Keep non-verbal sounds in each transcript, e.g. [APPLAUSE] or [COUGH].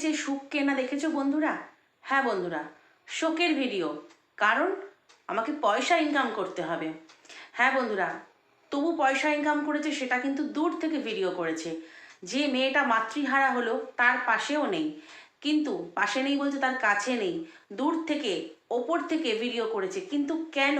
বেচে সুখ কেনা দেখেছ বন্ধুরা? হ্যাঁ বন্ধুরা, শোকের ভিডিও। কারণ আমাকে পয়সা ইনকাম করতে হবে। হ্যাঁ বন্ধুরা, তবু পয়সা ইনকাম করেছে সেটা কিন্তু দূর থেকে ভিডিও করেছে। যে মেয়েটা মাতৃহারা হলো, তার পাশেও নেই। কিন্তু পাশে নেই বলতে তার কাছে নেই। দূর থেকে, ওপর থেকে ভিডিও করেছে। কিন্তু কেন?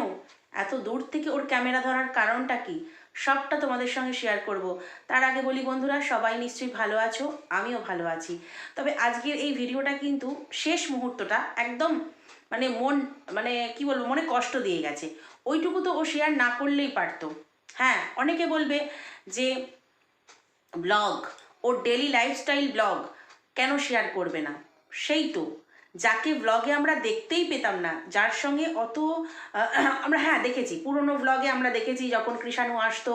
এত দূর থেকে ওর ক্যামেরা ধরার কারণটা কি? সবটা তোমাদের সঙ্গে শেয়ার করব। তার আগে বলি বন্ধুরা, সবাই নিশ্চয়ই ভালো আছো, আমিও ভালো আছি। তবে আজকের এই ভিডিওটা কিন্তু শেষ মুহূর্তটা একদম মানে মন মানে কি বলব, মনে কষ্ট দিয়ে গেছে। ওইটুকু তো ও শেয়ার না করলেই পারতো। হ্যাঁ অনেকে বলবে যে ব্লগ ওর ডেলি লাইফস্টাইল ব্লগ কেন শেয়ার করবে না? সেই তো। যাকে ব্লগে আমরা দেখতেই পেতাম না, যার সঙ্গে অত আমরা হ্যাঁ দেখেছি। পুরনো ব্লগে আমরা দেখেছি যখন কৃষাণু আসতো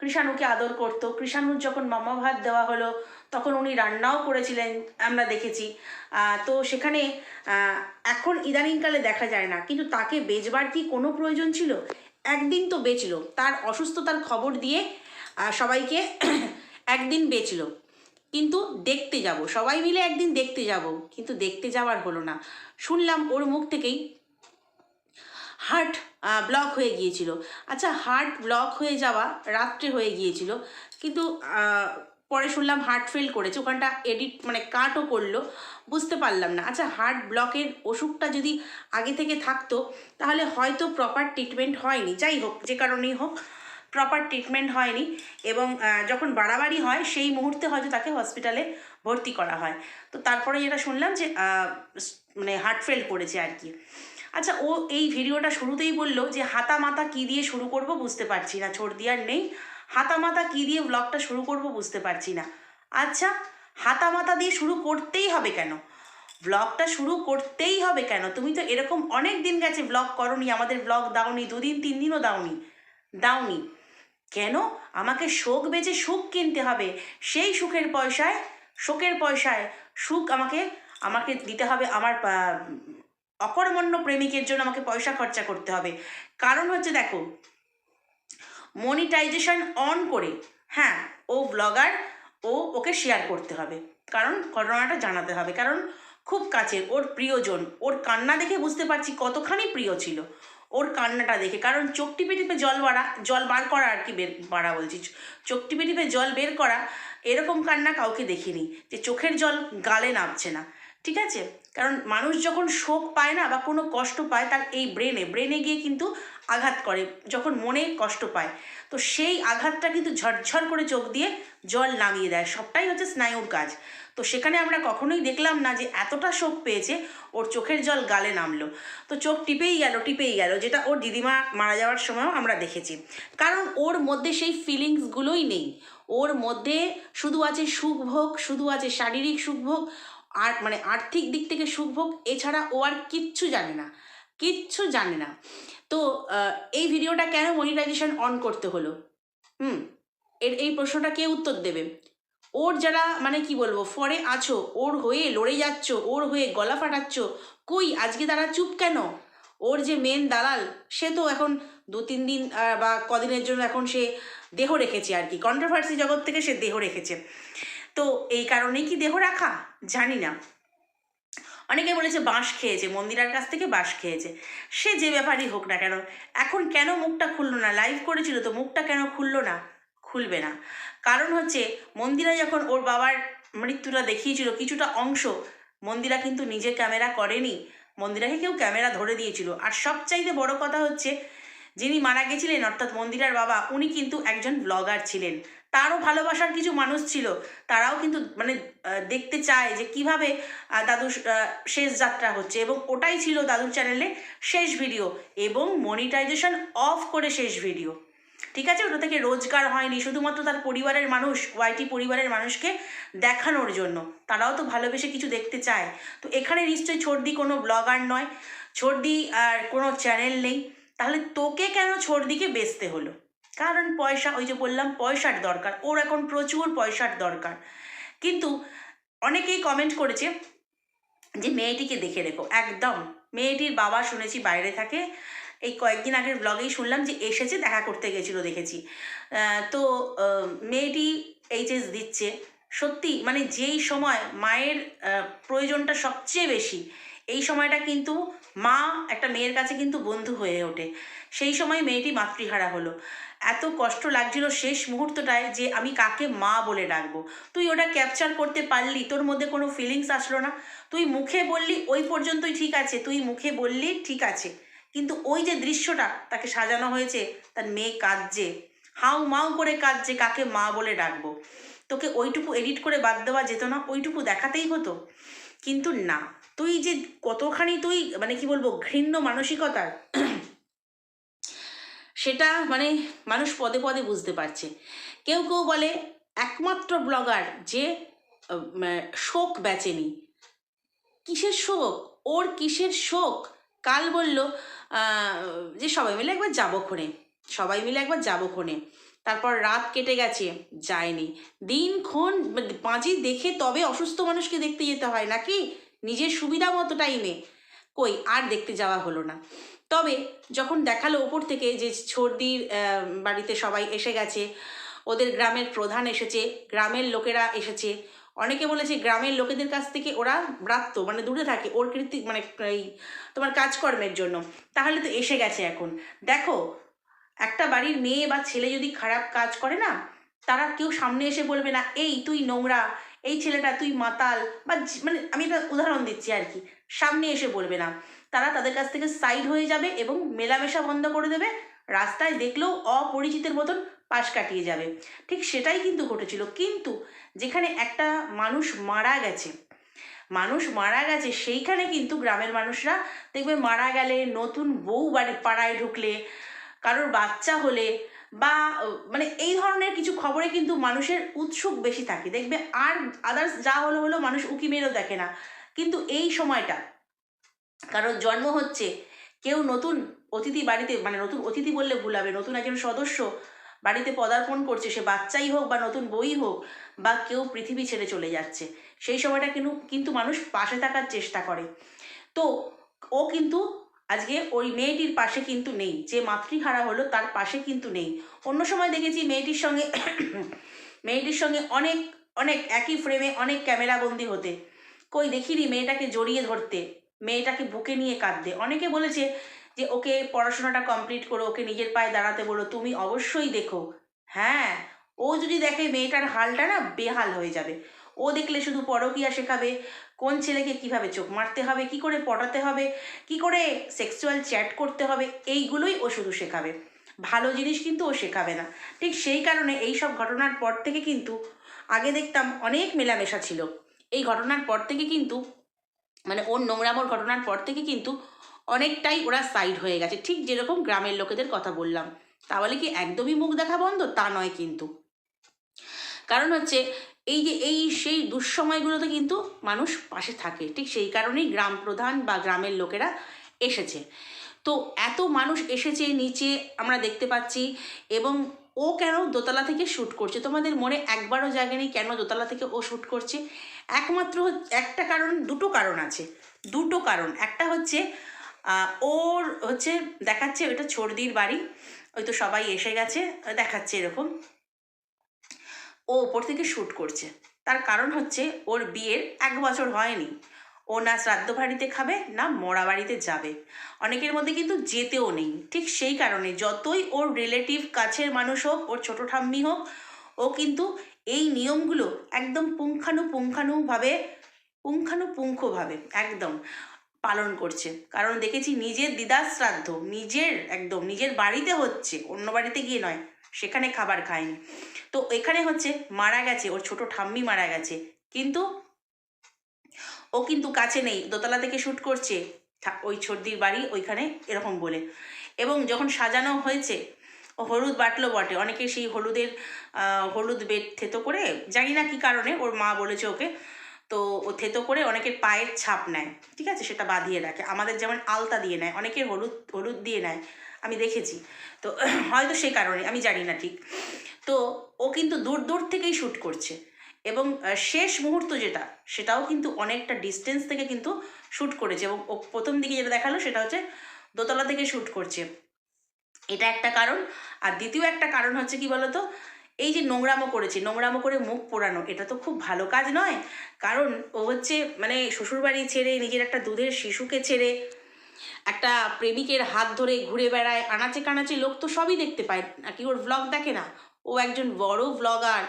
কৃষাণুকে আদর করতো। কৃষাণুর যখন মামা ভাত দেওয়া হলো, তখন উনি রান্নাও করেছিলেন, আমরা দেখেছি। তো সেখানে এখন ইদানিংকালে দেখা যায় না, কিন্তু তাকে বেচবার কি কোনো প্রয়োজন ছিল? একদিন তো বেচলো। তার অসুস্থতার খবর দিয়ে সবাইকে একদিন বেচলো। কিন্তু দেখতে যাব। সবাই মিলে একদিন দেখতে যাব। কিন্তু দেখতে যাওয়ার হলো না। শুনলাম ওর মুখ থেকেই হার্ট ব্লক হয়ে গিয়েছিল। আচ্ছা হার্ট ব্লক হয়ে যাওয়া রাত্রে হয়ে গিয়েছিল। কিন্তু পরে শুনলাম হার্ট ফেল করেছে। ওখানটা এডিট মানে কাটও করল। বুঝতে পারলাম না। আচ্ছা হার্ট ব্লকের ওষুধটা যদি আগে থেকে থাকতো, তাহলে হয়তো প্রপার ট্রিটমেন্ট হয়নি। যাই হোক, যে কারণেই হোক প্রপার ট্রিটমেন্ট হয়নি এবং যখন বাড়াবাড়ি হয়, সেই মুহূর্তে হয়তো তাকে হসপিটালে ভর্তি করা হয়। তো তারপরে যেটা শুনলাম যে মানে হার্ট ফেল করেছে আর কি। আচ্ছা ও এই ভিডিওটা শুরুতেই বলল যে হাতা মাতা কী দিয়ে শুরু করব বুঝতে পারছি না ছর্দি আর নেই। হাতা মাতা কী দিয়ে ব্লগটা শুরু করব বুঝতে পারছি না। আচ্ছা হাতা মাতা দিয়ে শুরু করতেই হবে কেন? ব্লগটা শুরু করতেই হবে কেন? তুমি তো এরকম অনেক দিন গেছে ব্লগ করনি, আমাদের ব্লগ দাওনি, দুদিন, তিন দিনও দাওনি দাওনি। কেন? আমাকে শোক বেচে সুখ কিনতে হবে। সেই সুখের পয়সায়, শোকের পয়সায় সুখ আমাকে আমাকে দিতে হবে আমার অকর্মণ্য প্রেমিকের জন্য আমাকে পয়সা খরচা করতে হবে। কারণ হচ্ছে দেখো মনিটাইজেশন অন করে হ্যাঁ ও ব্লগার ও ওকে শেয়ার করতে হবে। কারণ ঘটনাটা জানাতে হবে। কারণ খুব কাছের, ওর প্রিয়জন, ওর কান্না দেখে বুঝতে পারছি কতখানি প্রিয় ছিল। ওর কান্নাটা দেখে। কারণ চোখ টিপে টিপে জল বাড়া, জল বার করা আর কি বের, বাড়া বলছি। চোখ টিপে টিপে জল বের করা এরকম কান্না কাউকে দেখিনি যে চোখের জল গালে নামছে না। ঠিক আছে? কারণ মানুষ যখন শোক পায় না বা কোনো কষ্ট পায়, তার এই ব্রেনে ব্রেনে গিয়ে কিন্তু আঘাত করে, যখন মনে কষ্ট পায়। তো সেই আঘাতটা কিন্তু ঝরঝর করে চোখ দিয়ে জল নামিয়ে দেয়। সবটাই হচ্ছে স্নায়ুর কাজ। তো সেখানে আমরা কখনোই দেখলাম না যে এতটা শোক পেয়েছে, ওর চোখের জল গালে নামলো। তো চোখ টিপেই গেল টিপেই গেল, যেটা ওর দিদিমা মারা যাওয়ার সময়ও আমরা দেখেছি। কারণ ওর মধ্যে সেই ফিলিংসগুলোই নেই। ওর মধ্যে শুধু আছে সুখভোগ শুধু আছে শারীরিক সুখভোগ আর মানে আর্থিক দিক থেকে সুখভোগ এছাড়া ও আর কিচ্ছু জানে না। কিচ্ছু জানে না। তো এই ভিডিওটা কেন মনিটাইজেশন অন করতে হলো? হুম, এর এই প্রশ্নটা কে উত্তর দেবে? ওর যারা মানে কি বলব, ফরে আছো, ওর হয়ে লড়ে যাচ্ছ, ওর হয়ে গলা ফাটাচ্ছ, কই আজকে তারা চুপ কেন? ওর যে মেন দালাল, সে তো এখন দু তিন দিন বা কদিনের জন্য এখন সে দেহ রেখেছে আর কি কন্ট্রোভার্সি জগৎ থেকে সে দেহ রেখেছে। তো এই কারণেই কি দেহ রাখা? জানি না। অনেকে বলেছে বাঁশ খেয়েছে, মন্দিরার কাছ থেকে বাঁশ খেয়েছে। সে যে ব্যাপারই হোক না কেন, এখন কেন মুখটা খুললো না? লাইভ করেছিল তো মুখটা কেন খুললো না? খুলবে না। কারণ হচ্ছে মন্দিরা যখন ওর বাবার মৃত্যুটা দেখিয়েছিল, কিছুটা অংশ মন্দিরা কিন্তু নিজে ক্যামেরা করেনি। মন্দিরাকে কেউ ক্যামেরা ধরে দিয়েছিল। আর সবচাইতে বড় কথা হচ্ছে, যিনি মারা গেছিলেন, অর্থাৎ মন্দিরার বাবা, উনি কিন্তু একজন ব্লগার ছিলেন। তারও ভালোবাসার কিছু মানুষ ছিল। তারাও কিন্তু মানে দেখতে চায় যে কীভাবে দাদুর শেষ যাত্রা হচ্ছে। এবং ওটাই ছিল দাদুর চ্যানেলে শেষ ভিডিও এবং মনিটাইজেশন অফ করে শেষ ভিডিও ঠিক আছে? ওটা থেকে রোজগার হয়নি। শুধুমাত্র তার পরিবারের মানুষ, ওয়াইটি পরিবারের মানুষকে দেখানোর জন্য। তারাও তো ভালোবেসে কিছু দেখতে চায়। তো এখানে নিশ্চয়ই ছর্দি কোনো ব্লগার নয় ছর্দি আর কোনো চ্যানেল নেই। তাহলে তোকে কেন ছর্দিকে বেচতে হলো? কারণ পয়সা, ওই যে বললাম, পয়সার দরকার। ওর এখন প্রচুর পয়সার দরকার। কিন্তু অনেকেই কমেন্ট করেছে যে, মেয়েটিকে দেখে রেখো। একদম। মেয়েটির বাবা শুনেছি বাইরে থাকে। এই কয়েকদিন আগের ব্লগেই শুনলাম যে এসেছে, দেখা করতে গেছিল দেখেছি। তো মেয়েটি এইচএস দিচ্ছে। সত্যি মানে যেই সময় মায়ের প্রয়োজনটা সবচেয়ে বেশি, এই সময়টা কিন্তু মা একটা মেয়ের কাছে কিন্তু বন্ধু হয়ে ওঠে। সেই সময় মেয়েটি মাতৃহারা হলো। এত কষ্ট লাগছিল শেষ মুহূর্তটায় যে আমি কাকে মা বলে ডাকবো? তুই ওটা ক্যাপচার করতে পারলি, তোর মধ্যে কোনো ফিলিংস আসলো না? তুই মুখে বললি, ওই পর্যন্তই ঠিক আছে। তুই মুখে বললি, ঠিক আছে। কিন্তু ওই যে দৃশ্যটা, তাকে সাজানো হয়েছে, তার মেয়ে কাঁদছে। হাউ মাউ করে কাঁদছে, কাকে মা বলে ডাকবো? তোকে ওইটুকু এডিট করে বাদ দেওয়া যেত না, ওইটুকু দেখাতেই হতো। কিন্তু না, তুই যে কতখানি তুই মানে কি বলব, ঘৃণ্য মানসিকতার সেটা মানে মানুষ পদে পদে বুঝতে পারছে। কেউ কেউ বলে, একমাত্র ব্লগার যে শোক বেচেনি। কিসের শোক? ওর কিসের শোক? কাল বলল যে সবাই মিলে একবার যাব ক্ষণে সবাই মিলে একবার যাব ক্ষণে তারপর রাত কেটে গেছে, যায়নি। দিনক্ষণ পাঁচি দেখে তবে অসুস্থ মানুষকে দেখতে যেতে হয় নাকি? নিজের সুবিধা মতো টাইমে কই, আর দেখতে যাওয়া হলো না। তবে যখন দেখাল ওপর থেকে যে ছর্দির বাড়িতে সবাই এসে গেছে, ওদের গ্রামের প্রধান এসেছে, গ্রামের লোকেরা এসেছে অনেকে বলেছে গ্রামের লোকেদের কাছ থেকে ওরা ব্রাত্য মানে দূরে থাকে, ওর কৃতি মানে এই তোমার কাজকর্মের জন্য। তাহলে তো এসে গেছে এখন। দেখো, একটা বাড়ির মেয়ে বা ছেলে যদি খারাপ কাজ করে না, তারা কেউ সামনে এসে বলবে না, এই তুই নোংরা, এই ছেলেটা তুই মাতাল, বা মানে আমি একটা উদাহরণ দিচ্ছি আর কি। সামনে এসে বলবে না। তারা তাদের কাছ থেকে সাইড হয়ে যাবে এবং মেলামেশা বন্ধ করে দেবে রাস্তায় দেখলেও অপরিচিতের মতন পাশ কাটিয়ে যাবে। ঠিক সেটাই কিন্তু ঘটেছিল। কিন্তু যেখানে একটা মানুষ মারা গেছে, মানুষ মারা গেছে, সেইখানে কিন্তু গ্রামের মানুষরা দেখবে মারা গেলে নতুন বউ বাড়ি, পাড়ায় ঢুকলে, কারোর বাচ্চা হলে বা মানে এই ধরনের কিছু খবরে কিন্তু মানুষের উৎসুক বেশি থাকে। দেখবে আর আদার্স যা হলো হলো মানুষ উকি মেরেও দেখে না। কিন্তু এই সময়টা, কারোর জন্ম হচ্ছে, কেউ নতুন অতিথি বাড়িতে মানে নতুন অতিথি বললে ভুল হবে, নতুন একজন সদস্য বাড়িতে পদার্পণ করছে, সে বাচ্চাই হোক বা নতুন বই হোক বা কেউ পৃথিবী ছেড়ে চলে যাচ্ছে, সেই সময়টা কিন্তু কিন্তু মানুষ পাশে থাকার চেষ্টা করে। তো ও কিন্তু আজকে ওই মেয়েটির পাশে কিন্তু নেই, যে মাতৃহারা হলো তার পাশে কিন্তু নেই। অন্য সময় দেখেছি মেয়েটির সঙ্গে মেয়েটির সঙ্গে অনেক অনেক একই ফ্রেমে অনেক ক্যামেরা বন্দি হতে। কই দেখিনি মেয়েটাকে জড়িয়ে ধরতে, মেয়েটাকে বুকে নিয়ে কাঁদতে। অনেকে বলেছে যে ওকে পড়াশোনাটা কমপ্লিট করো, ওকে নিজের পায়ে দাঁড়াতে বলো, তুমি অবশ্যই দেখো। হ্যাঁ ও যদি দেখে মেয়েটার হালটা না বেহাল হয়ে যাবে। ও দেখলে শুধু পরকিয়া শেখাবে, কোন ছেলেকে কীভাবে চোখ মারতে হবে, কি করে পটাতে হবে, কি করে সেক্সুয়াল চ্যাট করতে হবে, এইগুলোই ও শুধু শেখাবে। ভালো জিনিস কিন্তু ও শেখাবে না। ঠিক সেই কারণে এই সব ঘটনার পর থেকে কিন্তু আগে দেখতাম অনেক মেলামেশা ছিল। এই ঘটনার পর থেকে কিন্তু মানে ওর নোংরামোর ঘটনার পর থেকে কিন্তু অনেকটাই ওরা সাইড হয়ে গেছে। ঠিক যেরকম গ্রামের লোকেদের কথা বললাম। তাহলে কি একদমই মুখ দেখা বন্ধ? তা নয় কিন্তু। কারণ হচ্ছে, এই যে এই সেই দুঃসময়গুলোতে কিন্তু মানুষ পাশে থাকে। ঠিক সেই কারণেই গ্রাম প্রধান বা গ্রামের লোকেরা এসেছে। তো এত মানুষ এসেছে নিচে, আমরা দেখতে পাচ্ছি, এবং ও কেন দোতলা থেকে শ্যুট করছে? তোমাদের মনে একবারও জায়গা নেই কেন দোতলা থেকে ও শ্যুট করছে? একমাত্র একটা কারণ, দুটো কারণ আছে। দুটো কারণ। একটা হচ্ছে ওর হচ্ছে দেখাচ্ছে ওটা ছর্দির বাড়ি। ওই তো সবাই এসে গেছে, দেখাচ্ছে এরকম। ও ওপর থেকে শ্যুট করছে। তার কারণ হচ্ছে ওর বিয়ের এক বছর হয়নি। ও না শ্রাদ্ধ বাড়িতে খাবে, না মরা বাড়িতে যাবে। অনেকের মধ্যে কিন্তু যেতেও নেই। ঠিক সেই কারণে যতই ওর রিলেটিভ কাছের মানুষ হোক, ওর ছোটো ঠাম্মি হোক, ও কিন্তু এই নিয়মগুলো একদম পুঙ্খানুপুঙ্খানুভাবে, পুঙ্খানুপুঙ্খভাবে, একদম। পালন করছে। কারণ দেখেছি নিজের দিদার শ্রাদ্ধ, নিজের একদম, নিজের বাড়িতে হচ্ছে, অন্য বাড়িতে গিয়ে নয়, সেখানে খাবার খায়নি। তো এখানে হচ্ছে মারা গেছে, ওর ছোট ঠাম্মি মারা গেছে, কিন্তু ও কিন্তু কাছে নেই, দোতলা থেকে শ্যুট করছে ওই ছর্দির বাড়ি ওইখানে এরকম বলে। এবং যখন সাজানো হয়েছে, ও হলুদ বাটলো বটে, অনেকে সেই হলুদের হলুদ বেড থেতো করে, জানি না কী কারণে ওর মা বলেছে ওকে তো ও থেতো করে অনেকের পায়ের ছাপ নেয়, ঠিক আছে? সেটা বাঁধিয়ে রাখে। আমাদের যেমন আলতা দিয়ে নেয় অনেকের হলুদ হলুদ দিয়ে নেয়, আমি দেখেছি। তো [CLEARS THROAT] হয়তো সেই কারণে, আমি জানি না ঠিক। তো ও কিন্তু দূর দূর থেকেই শ্যুট করছে। এবং শেষ মুহূর্ত যেটা, সেটাও কিন্তু অনেকটা ডিস্টেন্স থেকে কিন্তু শ্যুট করেছে। এবং ও প্রথম দিকে যেটা দেখাল, সেটা হচ্ছে দোতলা থেকে শ্যুট করছে। এটা একটা কারণ। আর দ্বিতীয় একটা কারণ হচ্ছে কি বলতো? এই যে নোংরামো করেছে, নোংরামো করে মুখ পোড়ানো, এটা তো খুব ভালো কাজ নয়। কারণ ও হচ্ছে মানে শ্বশুরবাড়ি ছেড়ে নিজের একটা দুধের শিশুকে ছেড়ে একটা প্রেমিকের হাত ধরে ঘুরে বেড়ায়, আনাচে কানাচে লোক তো সবই দেখতে পায়। নাকি ওর ব্লগ দেখে না? ও একজন বড় ভ্লগার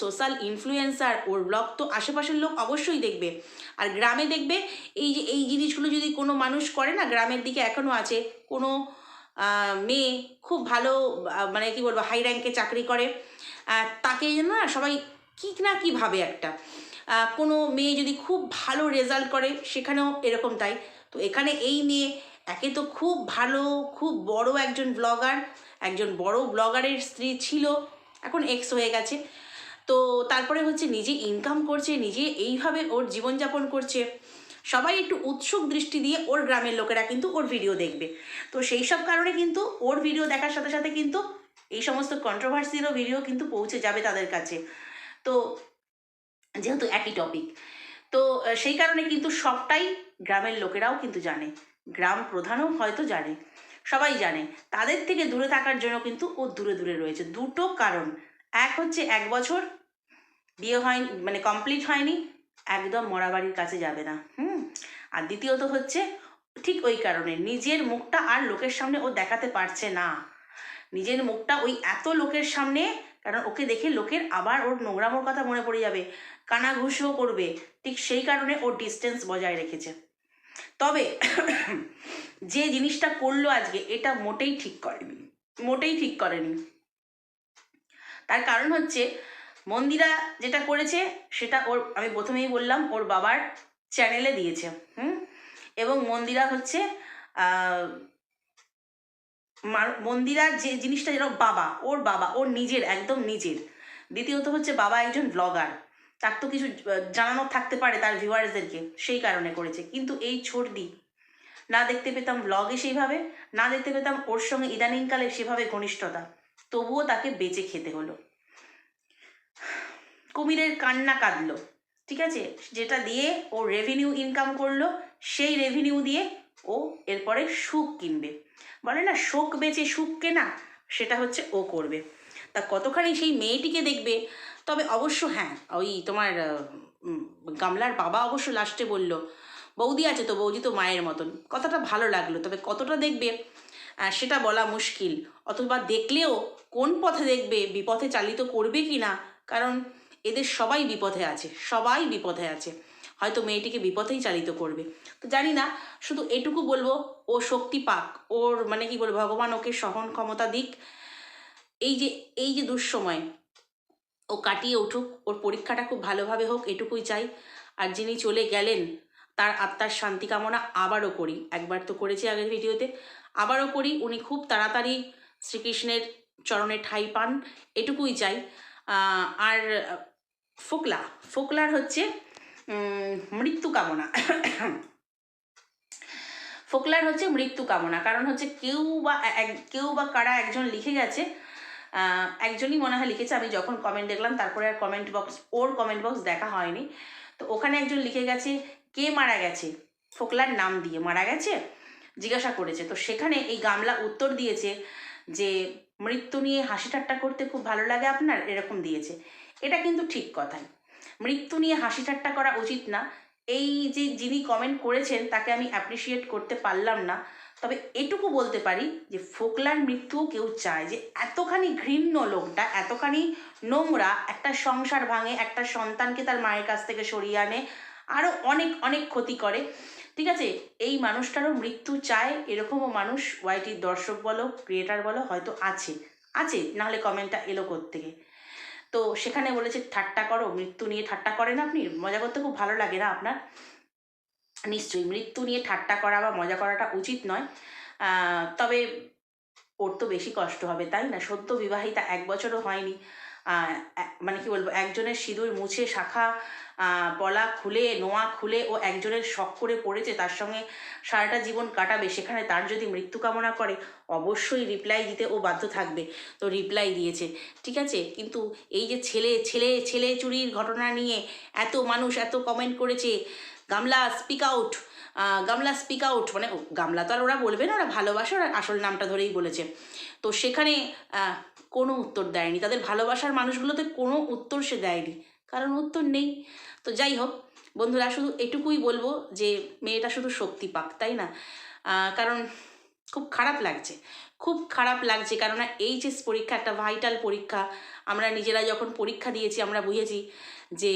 সোশ্যাল ইনফ্লুয়েন্সার ওর ব্লগ তো আশেপাশের লোক অবশ্যই দেখবে। আর গ্রামে দেখবে, এই যে, এই জিনিসগুলো যদি কোনো মানুষ করে না, গ্রামের দিকে এখনও আছে, কোনো মেয়ে খুব ভালো মানে কি বলব হাই র্যাঙ্কে চাকরি করে। তাকে যেন না সবাই কী না কী ভাবে একটা। কোনো মেয়ে যদি খুব ভালো রেজাল্ট করে, সেখানেও এরকম তাই। তো এখানে এই মেয়ে একে তো খুব ভালো, খুব বড় একজন ব্লগার একজন বড় ব্লগারের স্ত্রী ছিল, এখন এক্স হয়ে গেছে। তো তারপরে হচ্ছে নিজে ইনকাম করছে, নিজে এইভাবে ওর জীবনযাপন করছে। সবাই একটু উৎসুক দৃষ্টি দিয়ে ওর গ্রামের লোকেরা কিন্তু ওর ভিডিও দেখবে। তো সেই সব কারণে কিন্তু ওর ভিডিও দেখার সাথে সাথে কিন্তু এই সমস্ত কন্ট্রোভার্সিরও ভিডিও কিন্তু পৌঁছে যাবে তাদের কাছে। তো যেহেতু একই টপিক তো সেই কারণে কিন্তু সবটাই গ্রামের লোকেরাও কিন্তু জানে। গ্রাম প্রধানও হয়তো জানে, সবাই জানে। তাদের থেকে দূরে থাকার জন্য কিন্তু ও দূরে দূরে রয়েছে। দুটো কারণ। এক হচ্ছে এক বছর, বিয়ে হয়নি মানে কমপ্লিট হয়নি, একদম মরাবাড়ির কাছে যাবে না। হুম? আর দ্বিতীয়ত হচ্ছে, ঠিক ওই কারণে নিজের মুখটা আর লোকের সামনে ও দেখাতে পারছে না। নিজের মুখটা ওই এত লোকের সামনে, কারণ ওকে দেখে লোকের আবার ওর নোংরামোর কথা মনে পড়ে যাবে। কানাঘুষও করবে, ঠিক সেই কারণে ওর ডিস্টেন্স বজায় রেখেছে। তবে [COUGHS] যে জিনিসটা করল আজকে, এটা মোটেই ঠিক করেনি, মোটেই ঠিক করেনি। তার কারণ হচ্ছে, মন্দিরা যেটা করেছে, সেটা ওর, আমি প্রথমেই বললাম, ওর বাবার চ্যানেলে দিয়েছে, হুম? এবং মন্দিরা হচ্ছে মন্দিরার যে জিনিসটা যেন বাবা, ওর বাবা, ওর নিজের, একদম নিজের। দ্বিতীয়ত হচ্ছে বাবা একজন ব্লগার তার তো কিছু জানানো থাকতে পারে তার ভিউয়ার্সদেরকে সেই কারণে করেছে। কিন্তু এই ছর্দি না দেখতে পেতাম ব্লগে সেইভাবে না দেখতে পেতাম ওর সঙ্গে ইদানিংকালে সেভাবে ঘনিষ্ঠতা। তবুও তাকে বেঁচে খেতে হলো। কুমিরের কান্না কাঁদলো। ঠিক আছে? যেটা দিয়ে ও রেভিনিউ ইনকাম করল, সেই রেভিনিউ দিয়ে ও এরপরে সুখ কিনবে। বলে না, শোক বেচে সুখ কেনা, সেটা হচ্ছে ও করবে। তা কতখানি সেই মেয়েটিকে দেখবে? তবে অবশ্য হ্যাঁ ওই তোমার গামলার বাবা অবশ্য লাস্টে বলল, বৌদি আছে তো, বৌদি তো মায়ের মতন। কথাটা ভালো লাগল, তবে কতটা দেখবে? সেটা বলা মুশকিল। অথবা দেখলেও কোন পথে দেখবে? বিপথে চালিত করবে কি না কারণ এদের সবাই বিপথে আছে, সবাই বিপথে আছে। হয়তো মেয়েটিকে বিপথেই চালিত করবে। তো জানি না, শুধু এটুকু বলব, ও শক্তি পাক, ওর মানে কি বলব, ভগবান ওকে সহন ক্ষমতা দিক। এই যে এই যে দুঃসময়, ও কাটিয়ে উঠুক, ওর পরীক্ষাটা খুব ভালোভাবে হোক, এটুকুই চাই। আর যিনি চলে গেলেন, তার আত্মার শান্তি কামনা আবারও করি। একবার তো করেছি আগের ভিডিওতে। আবারও করি, উনি খুব তাড়াতাড়ি শ্রীকৃষ্ণের চরণে ঠাই পান, এটুকুই চাই। আর ফোকলা। ফোকলার হচ্ছে মৃত্যু কামনা। ফোকলার হচ্ছে মৃত্যু কামনা। কারণ হচ্ছে কেউ বা কেউ বা কারা একজন লিখে গেছে একজনই মনে হয় লিখেছে। আমি যখন কমেন্ট দেখলাম, তারপরে আর কমেন্ট বক্স ওর কমেন্ট বক্স দেখা হয়নি। তো ওখানে একজন লিখে গেছে, কে মারা গেছে? ফোকলার নাম দিয়ে মারা গেছে, জিজ্ঞাসা করেছে। তো সেখানে এই গামলা উত্তর দিয়েছে যে, মৃত্যু নিয়ে হাসি ঠাট্টা করতে খুব ভালো লাগে আপনার? এরকম দিয়েছে। এটা কিন্তু ঠিক কথাই। মৃত্যু নিয়ে হাসি ঠাট্টা করা উচিত না। এই যে যিনি কমেন্ট করেছেন, তাকে আমি অ্যাপ্রিসিয়েট করতে পারলাম না। তবে এটুকু বলতে পারি যে ফোকলার মৃত্যুও কেউ চায় যে এতখানি ঘৃণ্য লোকটা, এতখানি নোংরা, একটা সংসার ভাঙে, একটা সন্তানকে তার মায়ের কাছ থেকে সরিয়ে আনে আরও অনেক অনেক ক্ষতি করে। ঠিক আছে, এই মানুষটারও মৃত্যু চায়, এরকমও মানুষ ওয়াইটির দর্শক বলো ক্রিয়েটার বলো, হয়তো আছে। আছে, নাহলে কমেন্টটা এলো থেকে তো সেখানে বলেছে, ঠাট্টা করো, মৃত্যু নিয়ে ঠাট্টা করেন আপনি, মজা করতে খুব ভালো লাগে না আপনার? নিশ্চয়ই মৃত্যু নিয়ে ঠাট্টা করা বা মজা করাটা উচিত নয়। তবে ওর তো বেশি কষ্ট হবে, তাই না? সদ্য বিবাহিতা এক বছরও হয়নি। মানে কি বলব, একজনের সিঁদুর মুছে শাখা পলা খুলে, নোয়া খুলে ও একজনের শখ করে পড়েছে, তার সঙ্গে সারাটা জীবন কাটাবে, সেখানে তার যদি মৃত্যু কামনা করে, অবশ্যই রিপ্লাই দিতে ও বাধ্য থাকবে। তো রিপ্লাই দিয়েছে, ঠিক আছে? কিন্তু এই যে ছেলে ছেলে ছেলে চুরির ঘটনা নিয়ে এত মানুষ এত কমেন্ট করেছে, গামলা স্পিক আউট গামলা স্পিক আউট মানে গামলা তো আর ওরা বলবে না, ওরা ভালোবাসে, ওরা আসল নামটা ধরেই বলেছে। তো সেখানে কোনো উত্তর দেয়নি। তাদের ভালোবাসার মানুষগুলোতে কোনো উত্তর সে দেয়নি, কারণ উত্তর নেই। তো যাই হোক, বন্ধুরা, শুধু এটুকুই বলব যে, মেয়েটা শুধু শক্তি পাক, তাই না? কারণ খুব খারাপ লাগছে, খুব খারাপ লাগছে, কেননা এইচএস পরীক্ষা, একটা ভাইটাল পরীক্ষা। আমরা নিজেরা যখন পরীক্ষা দিয়েছি, আমরা বুঝেছি যে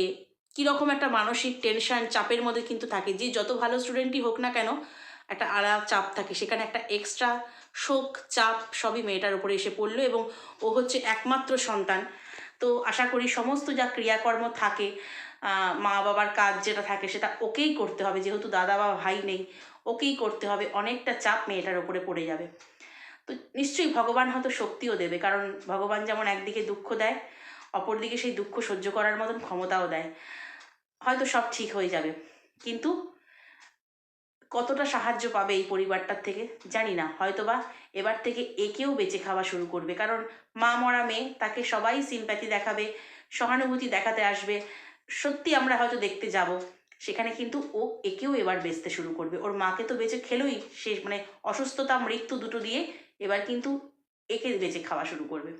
কীরকম একটা মানসিক টেনশন চাপের মধ্যে কিন্তু থাকে। যে যত ভালো স্টুডেন্টই হোক না কেন, একটা আলাদা চাপ থাকে। সেখানে একটা এক্সট্রা শোক, চাপ সবই মেয়েটার উপরে এসে পড়ল এবং ও হচ্ছে একমাত্র সন্তান। তো আশা করি সমস্ত যা ক্রিয়াকর্ম থাকে মা বাবার কাজ যেটা থাকে সেটা ওকেই করতে হবে। যেহেতু দাদা বা ভাই নেই, ওকেই করতে হবে। অনেকটা চাপ মেয়েটার উপরে পড়ে যাবে। তো নিশ্চয়ই ভগবান হয়তো শক্তিও দেবে। কারণ ভগবান যেমন একদিকে দুঃখ দেয়, অপরদিকে সেই দুঃখ সহ্য করার মতন ক্ষমতাও দেয়। হয়তো সব ঠিক হয়ে যাবে। কিন্তু কতটা সাহায্য পাবে এই পরিবারটার থেকে জানি না। হয়তোবা এবার থেকে একেও বেঁচে খাওয়া শুরু করবে। কারণ মা মরা মেয়ে, তাকে সবাই সিম্প্যাথি দেখাবে, সহানুভূতি দেখাতে আসবে। সত্যি আমরা হয়তো দেখতে যাব। সেখানে কিন্তু ও একেও এবার বেচতে শুরু করবে। ওর মাকে তো বেঁচে খেলোই। সে মানে অসুস্থতা, মৃত্যু দুটো দিয়ে এবার কিন্তু একে বেঁচে খাওয়া শুরু করবে।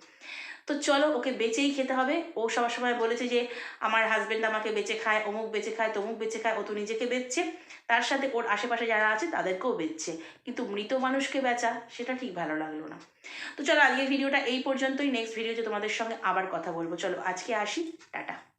তো চলো ওকে বেঁচেই খেতে হবে। ও সবার সময় বলেছে যে, আমার হাজবেন্ড আমাকে বেঁচে খায়, অমুক বেঁচে খায়, তমুক বেঁচে খায়, ও তো নিজেকে বেচছে। তার সাথে ওর আশেপাশে যারা আছে তাদেরকেও বেচছে। কিন্তু মৃত মানুষকে বেচা, সেটা ঠিক ভালো লাগল না। তো চলো আজকের ভিডিওটা এই পর্যন্তই। নেক্সট ভিডিওতে তোমাদের সঙ্গে আবার কথা বলব। চলো আজকে আসি। টাটা।